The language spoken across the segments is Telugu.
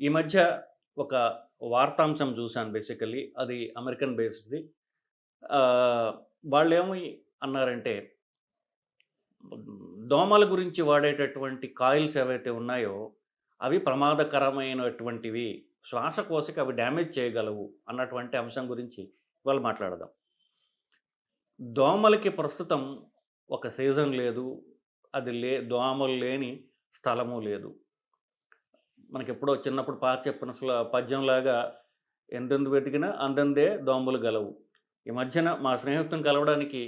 ఈ మధ్య ఒక వార్తాంశం చూశాను బేసికల్లీ అది అమెరికన్ బేస్డ్ది. వాళ్ళు ఏమి అన్నారంటే దోమల గురించి వాడేటటువంటి కాయిల్స్ ఏవైతే ఉన్నాయో అవి ప్రమాదకరమైనటువంటివి శ్వాసకోశకి అవి డ్యామేజ్ చేయగలవు అన్నటువంటి అంశం గురించి ఇవాళ మాట్లాడదాం. దోమలకి ప్రస్తుతం ఒక సీజన్ లేదు అది లే దోమలు లేని స్థలము లేదు. మనకి ఎప్పుడో చిన్నప్పుడు పాత చెప్పిన పద్యంలాగా ఎందెందు వెతికినా అందందే దోమలు గలవు. ఈ మధ్యన మా స్నేహితుని కలవడానికి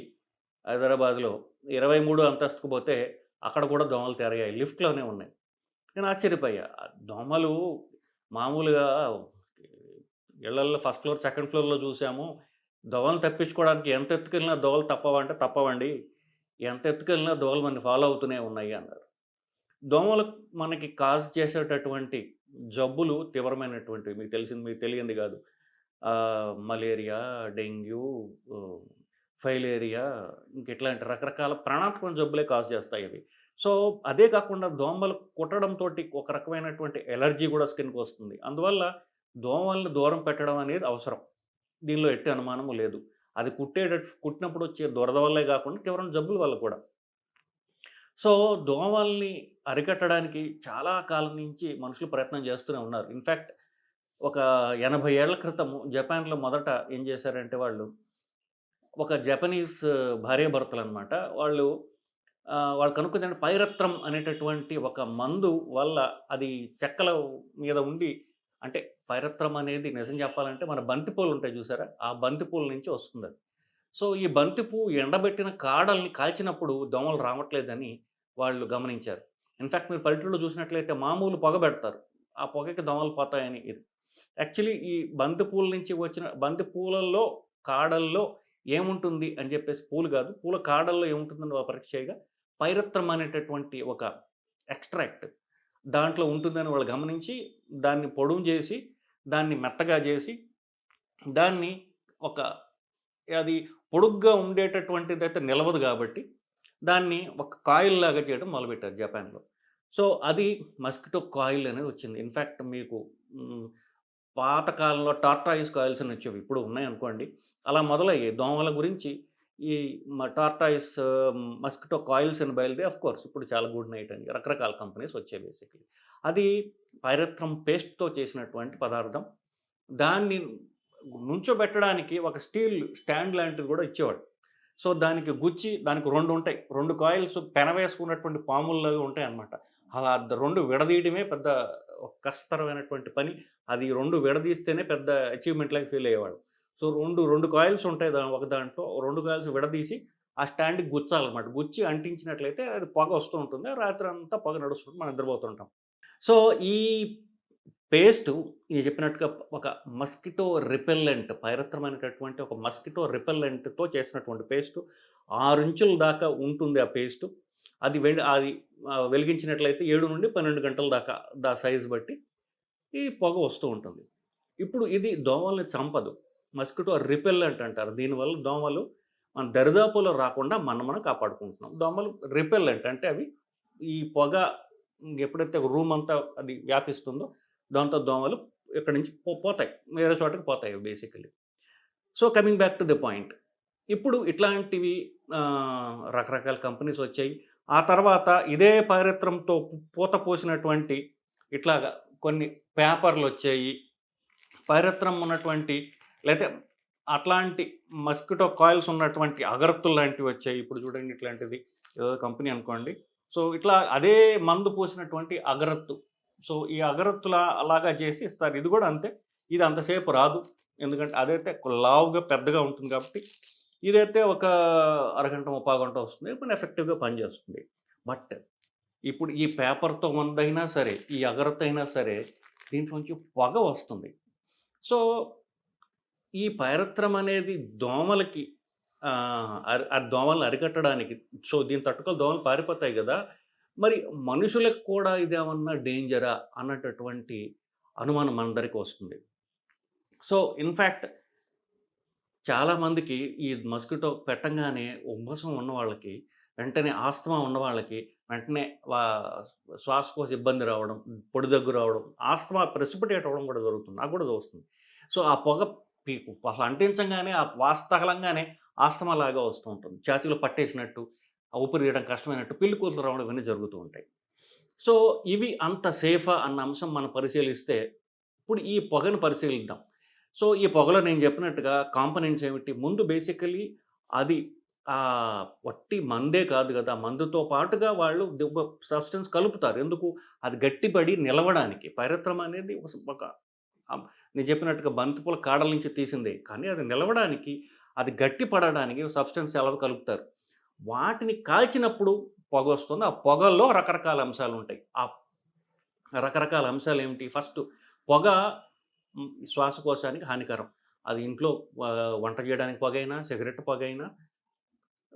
హైదరాబాద్లో ఇరవై మూడు అంతస్తుకు పోతే అక్కడ కూడా దోమలు తెరగాయి లిఫ్ట్లోనే ఉన్నాయి. నేను ఆశ్చర్యపోయా. దోమలు మామూలుగా ఇళ్ళల్లో ఫస్ట్ ఫ్లోర్ సెకండ్ ఫ్లోర్లో చూసాము. దోమలు తప్పించుకోవడానికి ఎంత ఎత్తుకెళ్ళినా దోవలు తప్పవంటే తప్పవండి. ఎంత ఎత్తుకెళ్ళినా దోవలు మనకి ఫాలో అవుతూనే ఉన్నాయి అన్నారు. దోమలు మనకి కాజ్ చేసేటటువంటి జబ్బులు తీవ్రమైనటువంటివి. మీకు తెలిసింది మీకు తెలియంది కాదు. మలేరియా డెంగ్యూ ఫైలేరియా ఇంక ఇట్లాంటి రకరకాల ప్రాణాత్మక జబ్బులే కాజ్ చేస్తాయి అవి. సో అదే కాకుండా దోమలు కుట్టడంతో ఒక రకమైనటువంటి ఎలర్జీ కూడా స్కిన్కి వస్తుంది. అందువల్ల దోమల్ని దూరం పెట్టడం అనేది అవసరం. దీనిలో ఎట్టి అనుమానము లేదు. అది కుట్టేటట్టు కుట్టినప్పుడు వచ్చే దురద వల్లే కాకుండా తీవ్రమైన జబ్బుల వల్ల కూడా. సో దోమల్ని అరికట్టడానికి చాలా కాలం నుంచి మనుషులు ప్రయత్నం చేస్తూనే ఉన్నారు. ఇన్ఫ్యాక్ట్ ఒక ఎనభై ఏళ్ళ క్రితం జపాన్లో మొదట ఏం చేశారంటే వాళ్ళు ఒక జపనీస్ భార్యాభర్తలు అనమాట వాళ్ళు వాళ్ళు కనుక్కుందంటే పైరత్రం అనేటటువంటి ఒక మందు వల్ల అది చెక్కల మీద ఉండి అంటే పైరత్రం అనేది నిజం చెప్పాలంటే మన బంతిపూలు ఉంటాయి చూసారా? ఆ బంతిపూల నుంచి వస్తుంది అది. సో ఈ బంతిపూ ఎండబెట్టిన కాడల్ని కాల్చినప్పుడు దోమలు రావట్లేదని వాళ్ళు గమనించారు. ఇన్ఫ్యాక్ట్ మీరు పల్లెటూరులో చూసినట్లయితే మామూలు పొగ పెడతారు. ఆ పొగకి దోమలు పోతాయని ఇది. యాక్చువల్లీ ఈ బంతిపూల నుంచి వచ్చిన బంతిపూలలో కాడల్లో ఏముంటుంది అని చెప్పేసి పూలు కాదు పూల కాడల్లో ఏముంటుందని పరీక్ష చేయగా పైరత్రం అనేటటువంటి ఒక ఎక్స్ట్రాక్ట్ దాంట్లో ఉంటుందని వాళ్ళు గమనించి దాన్ని పొడుము చేసి దాన్ని మెత్తగా చేసి దాన్ని ఒక అది పొడుగ్గా ఉండేటటువంటిది అయితే నిలవదు కాబట్టి దాన్ని ఒక కాయిల్ లాగా చేయడం మొదలుపెట్టారు జపాన్లో. సో అది మస్కిటో కాయిల్ అనేది వచ్చింది. ఇన్ఫ్యాక్ట్ మీకు పాతకాలంలో టార్టాయిస్ కాయిల్స్ అని వచ్చేవి ఇప్పుడు ఉన్నాయి అనుకోండి అలా మొదలయ్యాయి. దోమల గురించి ఈ టార్టాయిస్ మస్కిటో కాయిల్స్ అని బయలుదేరి అఫ్ కోర్స్ ఇప్పుడు చాలా గుడ్ నైట్ అని రకరకాల కంపెనీస్ వచ్చాయి బేసిక్లీ అది పైరత్రం పేస్ట్తో చేసినటువంటి పదార్థం. దాన్ని నుంచోబెట్టడానికి ఒక స్టీల్ స్టాండ్ లాంటిది కూడా ఇచ్చేవాడు. సో దానికి గుచ్చి దానికి రెండు ఉంటాయి. రెండు కాయిల్స్ పెనవేసుకున్నటువంటి పాముల్లాగా ఉంటాయి అన్నమాట. అలా రెండు విడదీయడమే పెద్ద ఒక కష్టతరమైనటువంటి పని. అది రెండు విడదీస్తేనే పెద్ద అచీవ్మెంట్ లాగా ఫీల్ అయ్యేవాడు. సో రెండు రెండు కాయిల్స్ ఉంటాయి దా ఒక దాంట్లో. రెండు కాయిల్స్ విడదీసి ఆ స్టాండ్కి గుచ్చాలన్నమాట. గుచ్చి అంటించినట్లయితే అది పొగ వస్తూ ఉంటుంది. రాత్రి అంతా పొగ నడుస్తుంటుంది. మనం నిద్రపోతుంటాం. సో ఈ పేస్ట్ నేను చెప్పినట్టుగా ఒక మస్కిటో రిపెల్లెంట్ పైరత్రమైనటువంటి ఒక మస్కిటో రిపెల్లెంట్తో చేసినటువంటి పేస్ట్ ఆరు ఇంచుల దాకా ఉంటుంది ఆ పేస్ట్. అది వె అది వెలిగించినట్లయితే ఏడు నుండి పన్నెండు గంటల దాకా దా సైజ్ బట్టి ఈ పొగ వస్తూ ఉంటుంది. ఇప్పుడు ఇది దోమల్ని చంపదు. మస్కిటో రిపెల్లెంట్ అంటారు. దీనివల్ల దోమలు మన దరిదాపులో రాకుండా మనం మనం కాపాడుకుంటున్నాం. దోమలు రిపెల్లెంట్ అంటే అవి ఈ పొగ ఎప్పుడైతే రూమ్ అంతా అది వ్యాపిస్తుందో దాంతో దోమలు ఇక్కడ నుంచి పో- పోతాయి. వేరే చోటకి పోతాయి basically so coming back to the point. ఇప్పుడు ఇట్లాంటివి రకరకాల కంపెనీస్ వచ్చాయి. ఆ తర్వాత ఇదే పారిత్రంతో పూత పోసినటువంటి ఇట్లాగా కొన్ని పేపర్లు వచ్చాయి. పరిత్రం ఉన్నటువంటి లేకపోతే అట్లాంటి మస్కిటో కాయిల్స్ ఉన్నటువంటి అగరత్తులు లాంటివి వచ్చాయి. ఇప్పుడు చూడండి ఇట్లాంటిది. ఏదో కంపెనీ అనుకోండి. సో ఇట్లా అదే మందు పోసినటువంటి అగరత్తు సో ఈ అగరత్తుల అలాగా చేసి ఇస్తారు. ఇది కూడా అంతే. ఇది అంతసేపు రాదు. ఎందుకంటే అదైతే లావుగా పెద్దగా ఉంటుంది కాబట్టి ఇదైతే ఒక అరగంట ముప్పై గంట వస్తుంది. ఇప్పుడు ఎఫెక్టివ్గా పనిచేస్తుంది బట్ ఇప్పుడు ఈ పేపర్తో మందైనా సరే ఈ అగరత్ అయినా సరే దీంట్లోంచి పొగ వస్తుంది. సో ఈ పైరత్రం అనేది దోమలకి ఆ, ఆ దోమలను అరికట్టడానికి సో దీని తట్టుకొని దోమలు పారిపోతాయి కదా మరి మనుషులకు కూడా ఇదేమన్నా డేంజరా? అన్నటటువంటి అనుమానం అందరికీ వస్తుంది. సో ఇన్ఫ్యాక్ట్ చాలామందికి ఈ మస్కిటో పెట్టంగానే ఉబ్బసం ఉన్న వాళ్ళకి వెంటనే ఆస్తమా ఉన్న వాళ్ళకి వెంటనే వా- శ్వాసకోశ ఇబ్బంది రావడం పొడి దగ్గు రావడం ఆస్తమా ప్రెసిపిటేట్ అవ్వడం కూడా జరుగుతుంది. నాకు కూడా వస్తుంది సో ఆ పొగ పీకు అసలు అంటించగానే ఆ వాస్తగలంగానే ఆస్తమా లాగా వస్తూ ఉంటుంది. ఛాతీలో పట్టేసినట్టు ఊపిరి తీయడం కష్టమైనట్టు పిల్లి కూతురు రావడం ఇవన్నీ జరుగుతూ ఉంటాయి. సో ఇవి అంత సేఫా అన్న అంశం మనం పరిశీలిస్తే ఇప్పుడు ఈ పొగను పరిశీలిద్దాం. సో ఈ పొగలో నేను చెప్పినట్టుగా కాంపనెంట్స్ ఏమిటి? ముందు బేసికలీ అది ఆ వట్టి మందే కాదు కదా! మందుతో పాటుగా వాళ్ళు సబ్స్టెన్స్ కలుపుతారు. ఎందుకు? అది గట్టిపడి నిలవడానికి. పైరత్రం అనేది ఒక నేను చెప్పినట్టుగా బంతిపూల కాడల నుంచి తీసిందే. కానీ అది నిలవడానికి అది గట్టి పడడానికి సబ్స్టెన్స్ ఎలా కలుపుతారు. వాటిని కాల్చినప్పుడు పొగ వస్తుంది. ఆ పొగల్లో రకరకాల అంశాలు ఉంటాయి. ఆ రకరకాల అంశాలు ఏమిటి? ఫస్ట్ పొగ శ్వాసకోశానికి హానికరం. అది ఇంట్లో వంట చేయడానికి పొగ అయినా సిగరెట్ పొగైనా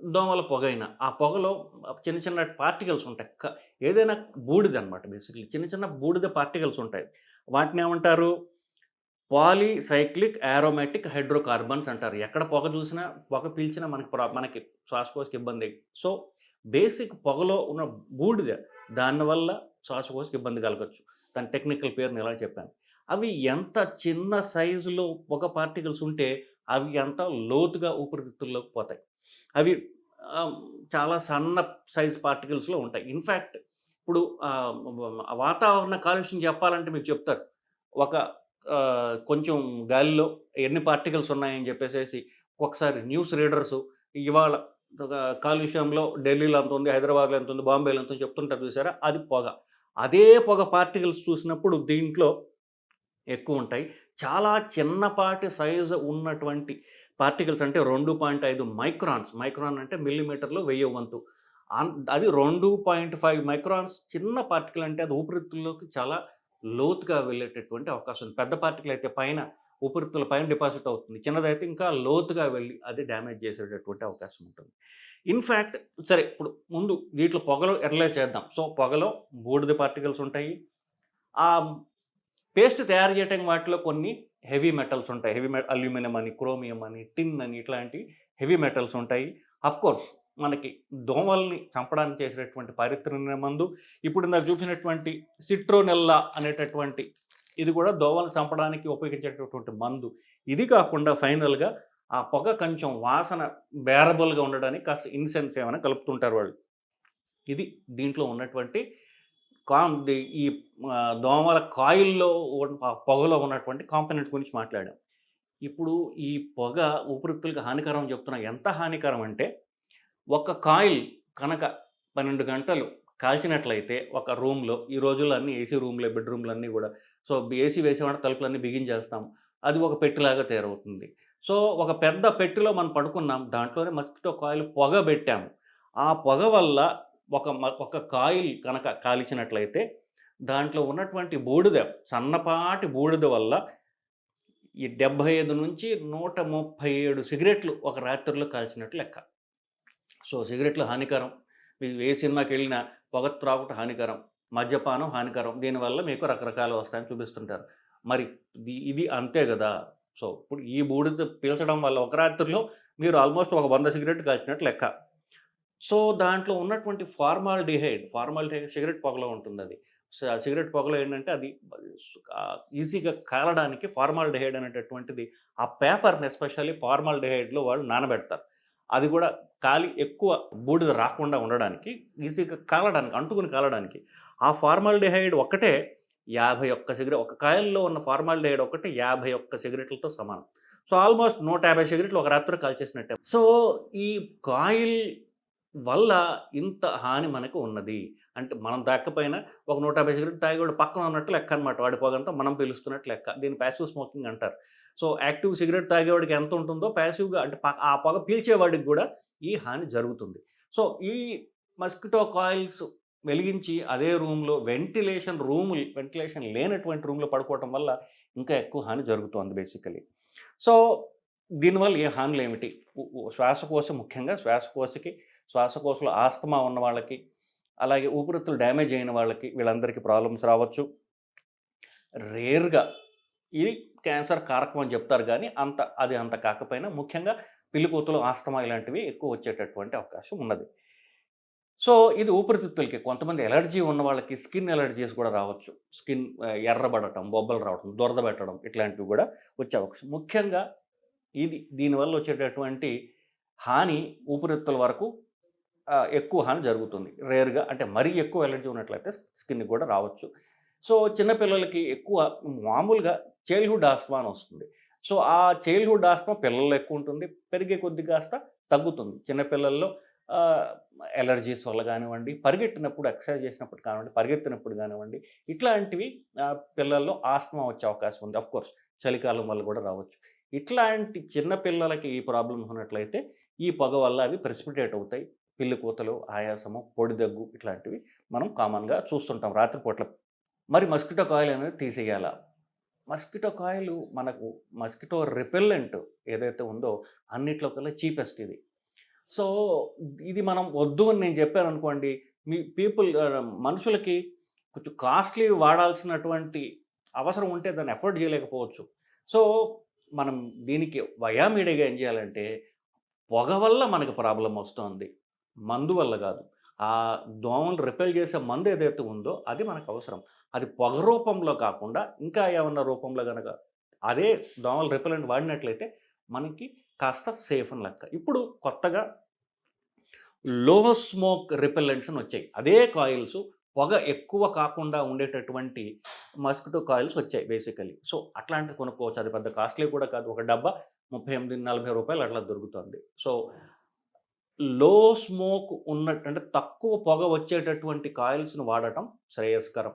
దోమల పొగైనా ఆ పొగలో చిన్న చిన్న పార్టికల్స్ ఉంటాయి. క- ఏదైనా బూడిద అనమాట బేసిక్లీ. చిన్న చిన్న బూడిద పార్టికల్స్ ఉంటాయి. వాటిని ఏమంటారు? పాలీసైక్లిక్ ఆరోమాటిక్ హైడ్రోకార్బన్స్ అంటారు. ఎక్కడ పొగ చూసినా పొగ పీల్చినా మనకి ప్రా- మనకి శ్వాసకోశకి ఇబ్బంది. సో బేసిక్ పొగలో ఉన్న బూడిద దానివల్ల శ్వాసకోశకి ఇబ్బంది కలగచ్చు. దాని టెక్నికల్ పేరుని ఇలా చెప్పాను. అవి ఎంత చిన్న సైజులో పొగ పార్టికల్స్ ఉంటే అవి ఎంత లోతుగా ఊపిరితిత్తుల్లోకి పోతాయి. అవి చాలా సన్న సైజ్ పార్టికల్స్లో ఉంటాయి. ఇన్ఫ్యాక్ట్ ఇప్పుడు వాతావరణ కాలుష్యం చెప్పాలంటే మీకు చెప్తారు. ఒక కొంచెం గాలిలో ఎన్ని పార్టికల్స్ ఉన్నాయని చెప్పేసి ఒకసారి న్యూస్ రీడర్స్ ఇవాళ కాలుష్యంలో ఢిల్లీలో ఎంత ఉంది హైదరాబాద్లో ఎంత ఉంది బాంబేలో ఎంత ఉంది చెప్తుంటారు చూసారా? అది పొగ. అదే పొగ పార్టికల్స్ చూసినప్పుడు దీంట్లో ఎక్కువ ఉంటాయి. చాలా చిన్నపాటి సైజు ఉన్నటువంటి పార్టికల్స్ అంటే రెండు పాయింట్ ఐదు మైక్రాన్స్. మైక్రాన్ అంటే మిల్లీమీటర్లో వెయ్యి వంతు. అది రెండు పాయింట్ ఫైవ్ మైక్రాన్స్ చిన్న పార్టికల్ అంటే అది ఊపిరితిత్తుల్లోకి చాలా లోతుగా వెళ్ళేటటువంటి అవకాశం ఉంది పెద్ద పార్టికల్ అయితే పైన ఊపిరితిత్తుల పైన డిపాజిట్ అవుతుంది. చిన్నదైతే ఇంకా లోతుగా వెళ్ళి అది డ్యామేజ్ చేసేటటువంటి అవకాశం ఉంటుంది. ఇన్ఫ్యాక్ట్ సరే ఇప్పుడు ముందు వీటిలో పొగలో ఎర్లే చేద్దాం. సో పొగలో బూడిద పార్టికల్స్ ఉంటాయి. ఆ పేస్ట్ తయారు చేయడానికి వాటిలో కొన్ని హెవీ మెటల్స్ ఉంటాయి. హెవీ మె అల్యూమినియం అని క్రోమియం అని టిన్ అని ఇట్లాంటి హెవీ మెటల్స్ ఉంటాయి. అఫ్ కోర్స్ మనకి దోమల్ని చంపడానికి చేసేటటువంటి పరిత్రణ మందు ఇప్పుడు ఇందాక చూపినటువంటి సిట్రోనెల్లా అనేటటువంటి ఇది కూడా దోమలు చంపడానికి ఉపయోగించేటటువంటి మందు. ఇది కాకుండా ఫైనల్గా ఆ పొగ కొంచెం వాసన బేరబుల్గా ఉండడానికి కాస్త ఇన్సెన్స్ ఏమైనా కలుపుతుంటారు వాళ్ళు. ఇది దీంట్లో ఉన్నటువంటి కా ఈ దోమల కాయిల్లో ఆ పొగలో ఉన్నటువంటి కాంపనెంట్ గురించి మాట్లాడాం. ఇప్పుడు ఈ పొగ ఊపిరితిత్తులకు హానికరం అని చెప్తున్నా. ఎంత హానికరం అంటే ఒక కాయిల్ కనుక పన్నెండు గంటలు కాల్చినట్లయితే ఒక రూమ్లో ఈ రోజుల్లో అన్ని ఏసీ రూమ్లో బెడ్రూమ్లు అన్నీ కూడా. సో ఏసీ వేసేవాడు తలుపులన్నీ బిగించేస్తాం. అది ఒక పెట్టిలాగా తయారవుతుంది. సో ఒక పెద్ద పెట్టెలో మనం పడుకున్నాం. దాంట్లోనే మస్కిటో కాయిల్ పొగ పెట్టాము. ఆ పొగ వల్ల ఒక మ- ఒక కాయిల్ కనుక కాల్చినట్లయితే దాంట్లో ఉన్నటువంటి బూడిద సన్నపాటి బూడిద వల్ల ఈ డెబ్భై ఐదు నుంచి నూట ముప్పై ఏడు సిగరెట్లు ఒక రాత్రిలో కాల్చినట్లు లెక్క. సో సిగరెట్లు హానికరం. మీకు ఏ సినిమాకి వెళ్ళినా పొగ త్రాగుట హానికరం మద్యపానం హానికరం దీనివల్ల మీకు రకరకాలు వస్తాయని చూపిస్తుంటారు. మరి ఇది- ఇది అంతే కదా సో ఇప్పుడు ఈ బూడిద పీల్చడం వల్ల ఒక రాత్రిలో మీరు ఆల్మోస్ట్ ఒక వంద సిగరెట్ కాల్చినట్టు లెక్క. సో దాంట్లో ఉన్నటువంటి ఫార్మాల్ డిహైడ్ ఫార్మాల్ సిగరెట్ పొగలో ఉంటుంది అది సిగరెట్ పొగలో ఏంటంటే అది ఈజీగా కాలడానికి ఫార్మాల్ డిహైడ్ అనేటటువంటిది ఆ పేపర్ని ఎస్పెషల్లీ ఫార్మాల్ డిహైడ్లో వాళ్ళు నానబెడతారు. అది కూడా కాలి ఎక్కువ బూడిద రాకుండా ఉండడానికి ఈజీగా కాలడానికి అంటుకుని కాలడానికి ఆ ఫార్మాల్డిహైడ్ ఒక్కటే యాభై ఒక్క సిగరెట్ ఒక కాయల్లో ఉన్న ఫార్మాల్ డిహైడ్ ఒకటి యాభై ఒక్క సిగరెట్లతో సమానం. సో ఆల్మోస్ట్ నూట యాభై సిగరెట్లు ఒక రాత్రి కాల్చేసినట్టే. సో ఈ కాయిల్ వల్ల ఇంత హాని మనకు ఉన్నది. అంటే మనం దాకపోయినా ఒక నూట యాభై సిగరెట్ తాగేవాడు పక్కన ఉన్నట్టు లెక్క అనమాట వాడి పొగంతా మనం పిలుస్తున్నట్టు లెక్క. దీన్ని ప్యాసివ్ స్మోకింగ్ అంటారు. సో యాక్టివ్ సిగరెట్ తాగేవాడికి ఎంత ఉంటుందో ప్యాసివ్గా అంటే ఆ పొగ పీల్చేవాడికి కూడా ఈ హాని జరుగుతుంది. సో ఈ మస్కిటో కాయిల్స్ వెలిగించి అదే రూమ్లో వెంటిలేషన్ రూమ్ వెంటిలేషన్ లేనటువంటి రూమ్లో పడుకోవటం వల్ల ఇంకా ఎక్కువ హాని జరుగుతుంది బేసికలీ. సో దీనివల్ల ఏ హానులు ఏమిటి శ్వాసకోశ ముఖ్యంగా శ్వాసకోశకి శ్వాసకోశలో ఆస్తమా ఉన్న వాళ్ళకి అలాగే ఊపిరితిత్తులు డ్యామేజ్ అయిన వాళ్ళకి వీళ్ళందరికీ ప్రాబ్లమ్స్ రావచ్చు. రేర్గా ఇది క్యాన్సర్ కారకం అని చెప్తారు కానీ అంత అది అంత కాకపోయినా ముఖ్యంగా పిల్లికూతులు ఆస్తమా ఇలాంటివి ఎక్కువ వచ్చేటటువంటి అవకాశం ఉన్నది. సో ఇది ఊపిరితిత్తులకి కొంతమంది ఎలర్జీ ఉన్న వాళ్ళకి స్కిన్ ఎలర్జీస్ కూడా రావచ్చు. స్కిన్ ఎర్రబడటం బొబ్బలు రావటం దొరద పెట్టడం ఇట్లాంటివి కూడా వచ్చే అవకాశం. ముఖ్యంగా ఇది దీనివల్ల వచ్చేటటువంటి హాని ఊపిరితిత్తుల వరకు ఎక్కువ హాని జరుగుతుంది. రేర్గా అంటే మరీ ఎక్కువ ఎలర్జీ ఉన్నట్లయితే స్కిన్ కూడా రావచ్చు. సో చిన్నపిల్లలకి ఎక్కువ మామూలుగా చైల్డ్హుడ్ ఆస్మా అని వస్తుంది. సో ఆ చైల్డ్హుడ్ ఆస్మా పిల్లల్లో ఎక్కువ ఉంటుంది. పెరిగే కొద్ది కాస్త తగ్గుతుంది. చిన్నపిల్లల్లో ఎలర్జీస్ వల్ల కానివ్వండి పరిగెట్టినప్పుడు ఎక్సర్సైజ్ చేసినప్పుడు కానివ్వండి పరిగెత్తినప్పుడు కానివ్వండి ఇట్లాంటివి పిల్లల్లో ఆస్మా వచ్చే అవకాశం ఉంది. కోర్స్ చలికాలం వల్ల కూడా రావచ్చు. ఇట్లాంటి చిన్న పిల్లలకి ఈ ప్రాబ్లం ఉన్నట్లయితే ఈ పొగ వల్ల అవి ప్రెసిపిటేట్ అవుతాయి. పిల్లి కూతలు ఆయాసము పొడి దగ్గు ఇట్లాంటివి మనం కామన్గా చూస్తుంటాం రాత్రిపూట్ల. మరి మస్కిటో కాయిల్ అనేది తీసేయాలా? మస్కిటో కాయిల్ మనకు మస్కిటో రిపెల్లెంట్ ఏదైతే ఉందో అన్నిట్లో కల్లా చీపెస్ట్ ఇది. సో ఇది మనం వద్దు అని నేను చెప్పాను అనుకోండి మీ పీపుల్ మనుషులకి కొంచెం కాస్ట్లీ వాడాల్సినటువంటి అవసరం ఉంటే దాన్ని ఎఫోర్డ్ చేయలేకపోవచ్చు. సో మనం దీనికి వయామీడియాగా ఏం చేయాలంటే పొగ వల్ల మనకు ప్రాబ్లం వస్తుంది మందు వల్ల కాదు. ఆ దోమలు రిపెల్ చేసే మందు ఏదైతే ఉందో అది మనకు అవసరం. అది పొగ రూపంలో కాకుండా ఇంకా ఏమన్నా రూపంలో కనుక అదే దోమలు రిపెలెంట్ వాడినట్లయితే మనకి కాస్త సేఫ్ అని లెక్క. ఇప్పుడు కొత్తగా లో స్మోక్ రిపెల్లెంట్స్ అని వచ్చాయి. అదే కాయిల్స్ పొగ ఎక్కువ కాకుండా ఉండేటటువంటి మస్కిటో కాయిల్స్ వచ్చాయి బేసికలీ సో అట్లాంటివి కొనుక్కోవచ్చు. అది పెద్ద కాస్ట్లీ కూడా కాదు. ఒక డబ్బా ముప్పై ఎనిమిది నలభై రూపాయలు అట్లా దొరుకుతుంది. సో లో స్మోక్ ఉన్నట్టు అంటే తక్కువ పొగ వచ్చేటటువంటి కాయిల్స్ని వాడటం శ్రేయస్కరం.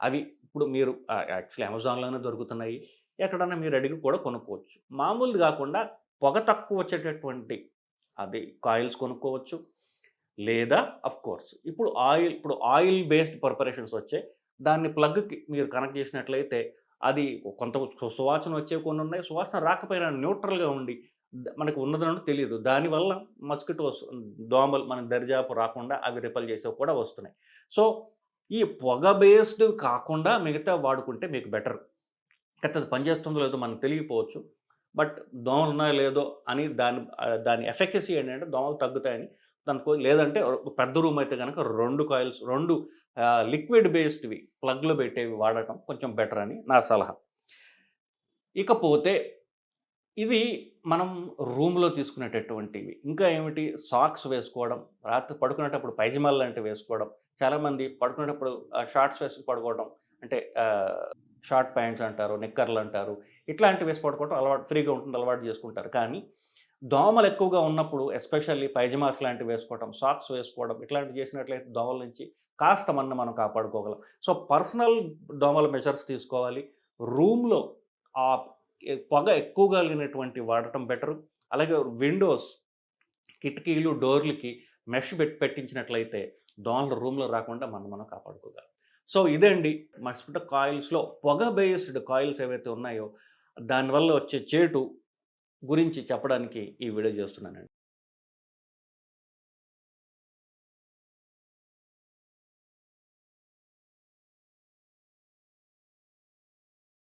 అవి ఇప్పుడు మీరు యాక్చువల్లీ అమెజాన్లోనే దొరుకుతున్నాయి. ఎక్కడన్నా మీరు అడిగి కూడా కొనుక్కోవచ్చు. మామూలు కాకుండా పొగ తక్కువ వచ్చేటటువంటి అది కాయిల్స్ కొనుక్కోవచ్చు. లేదా అఫ్ కోర్స్ ఇప్పుడు ఆయిల్ ఇప్పుడు ఆయిల్ బేస్డ్ ప్రిపరేషన్స్ వచ్చాయి. దాన్ని ప్లగ్కి మీరు కనెక్ట్ చేసినట్లయితే అది కొంత సువాసన వచ్చే కొన్ని ఉన్నాయి. సువాసన రాకపోయినా న్యూట్రల్గా ఉండి మనకు ఉన్నదని తెలియదు. దానివల్ల మస్కిటోస్ దోమలు మన దరిజాపు రాకుండా అవి రిపల్ చేసేవి కూడా వస్తున్నాయి. సో ఈ పొగ బేస్డ్ కాకుండా మిగతా వాడుకుంటే మీకు బెటర్. అయితే అది పనిచేస్తుందో లేదో మనకు తెలియకపోవచ్చు. బట్ దోమలు ఉన్నాయో లేదో అని దాని దాని ఎఫెక్టసీ ఏంటంటే దోమలు తగ్గుతాయని దానికి లేదంటే పెద్ద రూమ్ అయితే కనుక రెండు కాయిల్స్ రెండు లిక్విడ్ బేస్డ్వి ప్లగ్లో పెట్టేవి వాడటం కొంచెం బెటర్ అని నా సలహా. ఇకపోతే ఇవి మనం రూమ్లో తీసుకునేటటువంటివి. ఇంకా ఏమిటి? సాక్స్ వేసుకోవడం రాత్రి పడుకునేటప్పుడు పైజమాలు లాంటివి వేసుకోవడం చాలామంది పడుకునేటప్పుడు షార్ట్స్ వేసుకు పడుకోవడం అంటే షార్ట్ ప్యాంట్స్ అంటారు నిక్కర్లు అంటారు ఇట్లాంటివి వేసి పడుకోవడం అలవాటు ఫ్రీగా ఉంటుంది అలవాటు చేసుకుంటారు. కానీ దోమలు ఎక్కువగా ఉన్నప్పుడు ఎస్పెషల్లీ పైజమాస్ లాంటివి వేసుకోవడం సాక్స్ వేసుకోవడం ఇట్లాంటివి చేసినట్లయితే దోమల నుంచి కాస్త మన మనం కాపాడుకోగలం. సో పర్సనల్ దోమల మెజర్స్ తీసుకోవాలి. రూమ్లో ఆ పొగ ఎక్కువ కలిగినటువంటి వాడటం బెటర్. అలాగే విండోస్ కిటికీలు డోర్లకి మెష్ పెట్టి పెట్టించినట్లయితే దోమలు రూమ్లో రాకుండా మనం మనం కాపాడుకోగలం. సో ఇదండి మస్కిటో కాయిల్స్లో పొగ బేస్డ్ కాయిల్స్ ఏవైతే ఉన్నాయో దానివల్ల వచ్చే చేటు గురించి చెప్పడానికి ఈ వీడియో చేస్తున్నానండి.